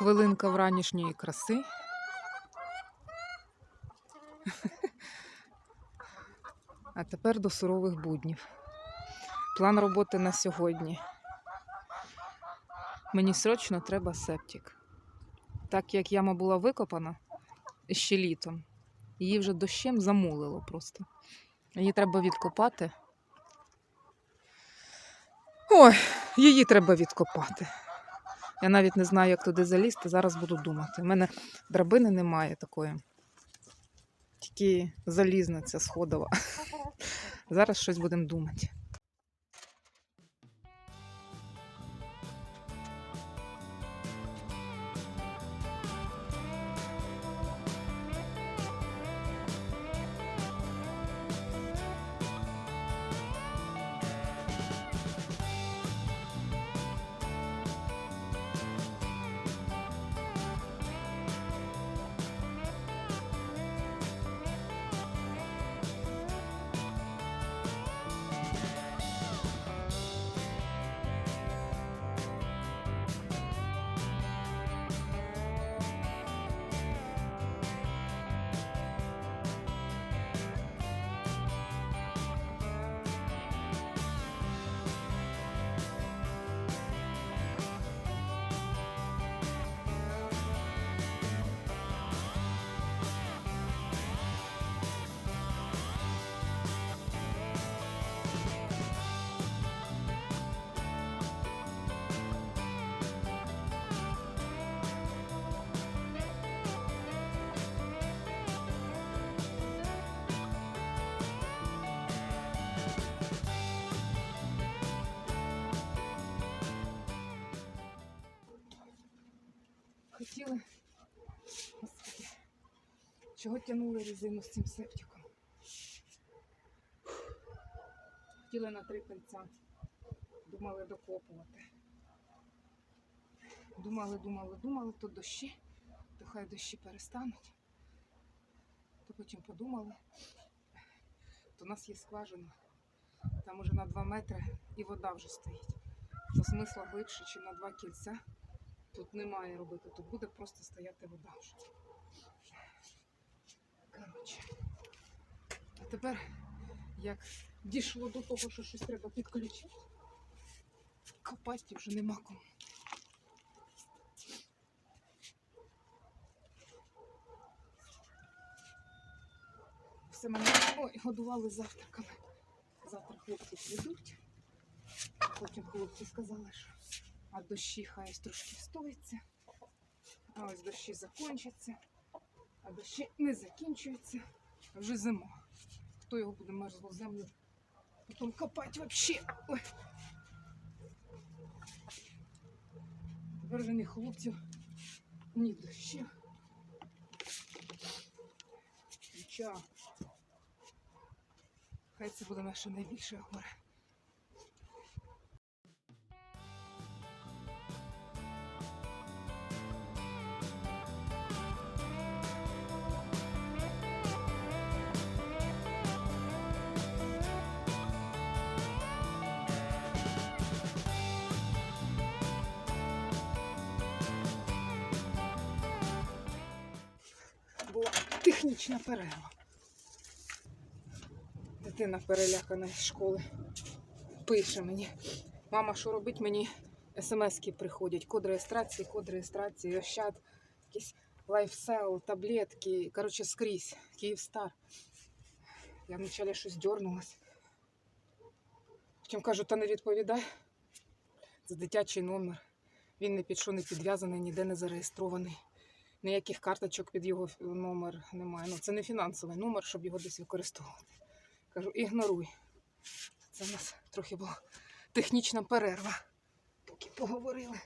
Хвилинка вранішньої краси. А тепер до сурових буднів. План роботи на сьогодні. Мені срочно треба септик. Так як яма була викопана ще літом, її вже дощем замулило просто. Її треба відкопати. Ой, її треба відкопати. Я навіть не знаю, як туди залізти. Зараз буду думати. У мене драбини немає такої. Тільки залізна ця сходова. Зараз щось будемо думати. Хотіли. Господи, чого тягнули резину з цим септиком? Хотіли на три кольця. Думали докопувати. Думали, думали, думали, то дощі, то хай дощі перестануть. То потім подумали, то у нас є скважина. Там уже на 2 метри і вода вже стоїть. То смисла глибше, чи на два кільця. Тут немає робити, тут буде просто стояти вода вже. Коротше. А тепер, як дійшло до того, що щось треба підключити, копати вже нема кому. Все мене ой, годували завтраками. Завтра хлопці прийдуть. Потім хлопці сказали, що а дощі хай трошки стоїться. А ось дощі закінчаться, а дощі не закінчуються. Вже зима. Хто його буде мерзлу землю? Потім копати взагалі. Ой. Тепер вже хлопців, ні дощів. Нічого. Хай це буде наше найбільше горе. Технічна перерва. Дитина перелякана з школи. Пише мені. Мама, що робить мені? смски приходять. Код реєстрації, код реєстрації, Ощад, якісь лайфсел, таблетки. Коротше, скрізь. Київстар. Я вначалі щось дернулась. Потім кажу, та не відповідай. Це дитячий номер. Він не під що не підв'язаний, ніде не зареєстрований. Ніяких карточок під його номер немає. Ну, це не фінансовий номер, щоб його десь використовувати. Кажу, ігноруй. Це в нас трохи була технічна перерва. Поки поговорили.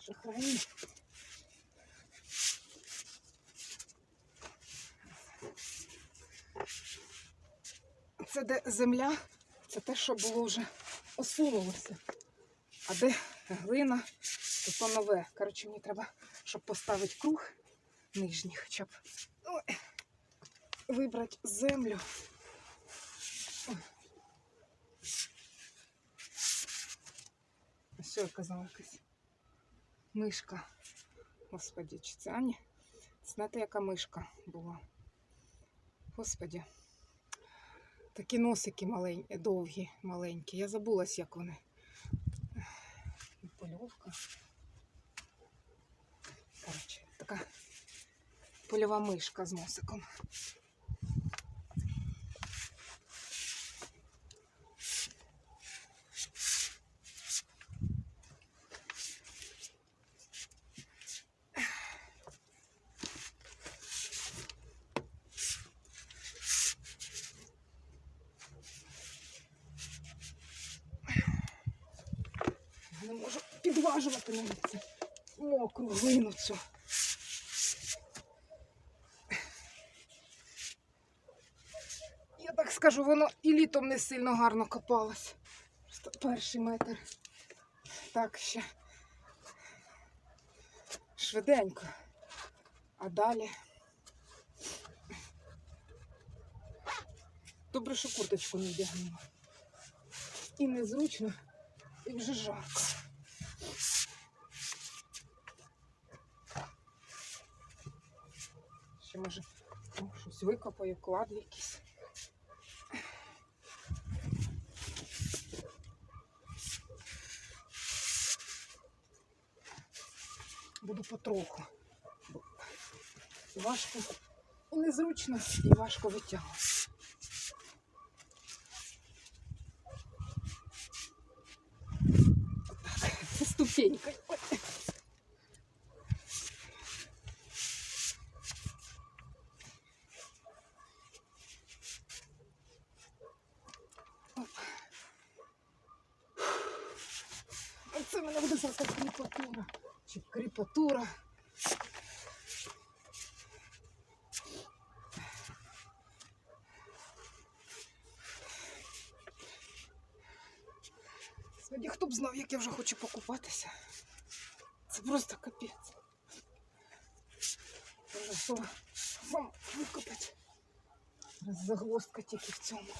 Шахраї. Це де земля, це те, що було вже осунулося. А де глина, то нове. Коротше, мені треба, щоб поставити круг нижній, хоча б Ой. вибрати землю. Що я казала якась? Мишка. Господі, чи це Ані? Знаєте, яка мишка була? Господі. Такі носики маленькі, довгі, маленькі. Я забулась, як вони. Польовка. Коротше, така польова мишка з носиком. Не можу підважувати навіть цю мокру глину цю. Я так скажу, воно і літом не сильно гарно копалось. Перший метр. Так ще. Швиденько. А далі. Добре, що курточку не вдягнула. І незручно, і вже жарко. Ще може щось викопаю, клади якісь. Буду потроху. Важко і незручно, і важко витягувати. Так, це ступенька. Ой. Оп. В мене кріпатура. Чи кріпатура. Сьогодні хто б знав, як я вже хочу покупатися. Це просто капець. Готова викопати. Загвоздка тільки в цьому.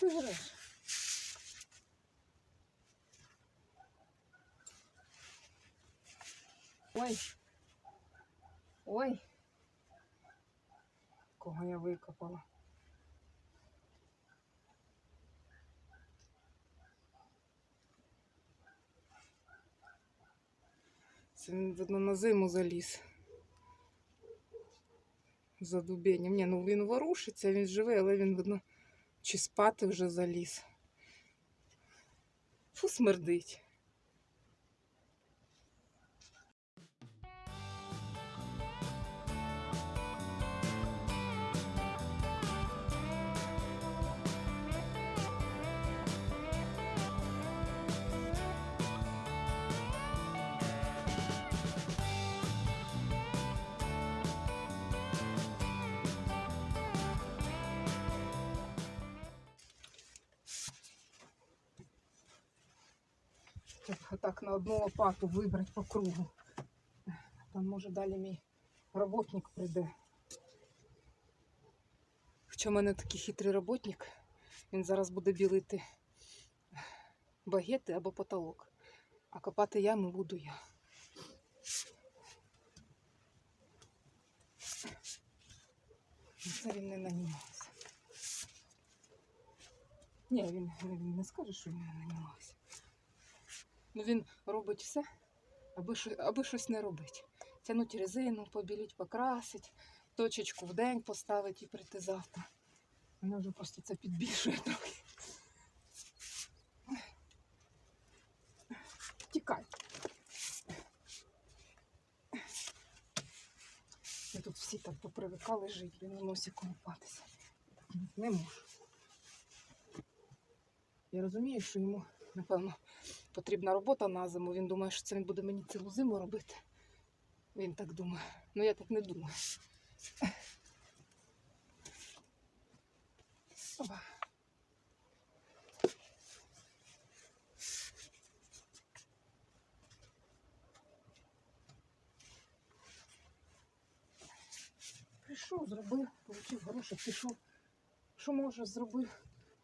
Ти? Ой. Ой. Кого я викопала? Це видно, на зиму заліз. За дубенням. Ні, ну він ворушиться, він живий, але він, видно, чи спати вже заліз. Фу, смердить. Щоб отак на одну лопату вибрати по кругу. Там може далі мій роботник прийде. Хоча в мене такий хитрий роботник, він зараз буде білити багети або потолок. А копати ями буду я. Це він не нанімався. Ні, він, він не скаже, що він не нанімався. Ну він робить все, аби, аби щось не робити. Тянуть резину, побіліть, покрасить, точечку в день поставить і прийти завтра. Мене вже просто це підбільшує трохи. Тікай. Ми тут всі так попривикали жити, він у носі колупатися. Не можу. Я розумію, що йому, напевно, потрібна робота на зиму. Він думає, що це він буде мені цілу зиму робити. Він так думає. Ну я так не думаю. Оба. Прийшов, зробив, отримав гроші, пішов. Що може, зробив,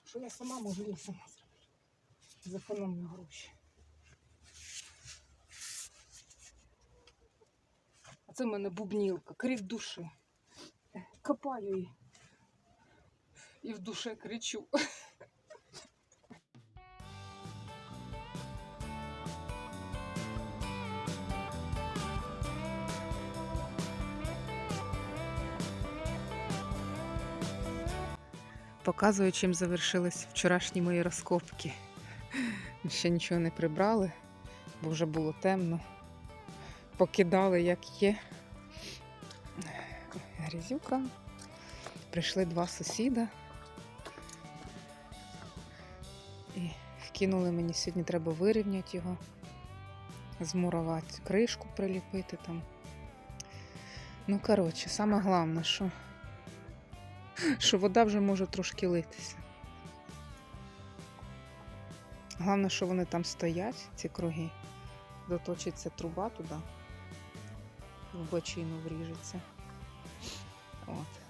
що я сама можу я сама зробити. Зекономлю гроші. Це в мене бубнілка, крик душі. Копаю її. І в душе кричу. Показую, чим завершились вчорашні мої розкопки. Ще нічого не прибрали, бо вже було темно. Покидали, як є. Грязюка. Прийшли два сусіда. І вкинули мені сьогодні треба вирівняти його, змурувати, кришку приліпити там. Ну, коротше, саме головне, що що вода вже може трошки литися. Головне, що вони там стоять, ці круги. Доточиться труба туди, в бочину вріжеться. От.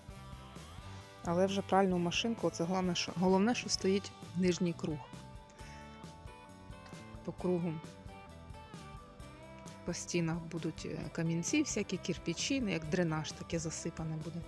Але вже пральну машинку, це головне, що, головне, що стоїть нижній круг. По кругу. По стінах будуть е, камінці, всякі кирпичі, ну, як дренаж таке засипане буде.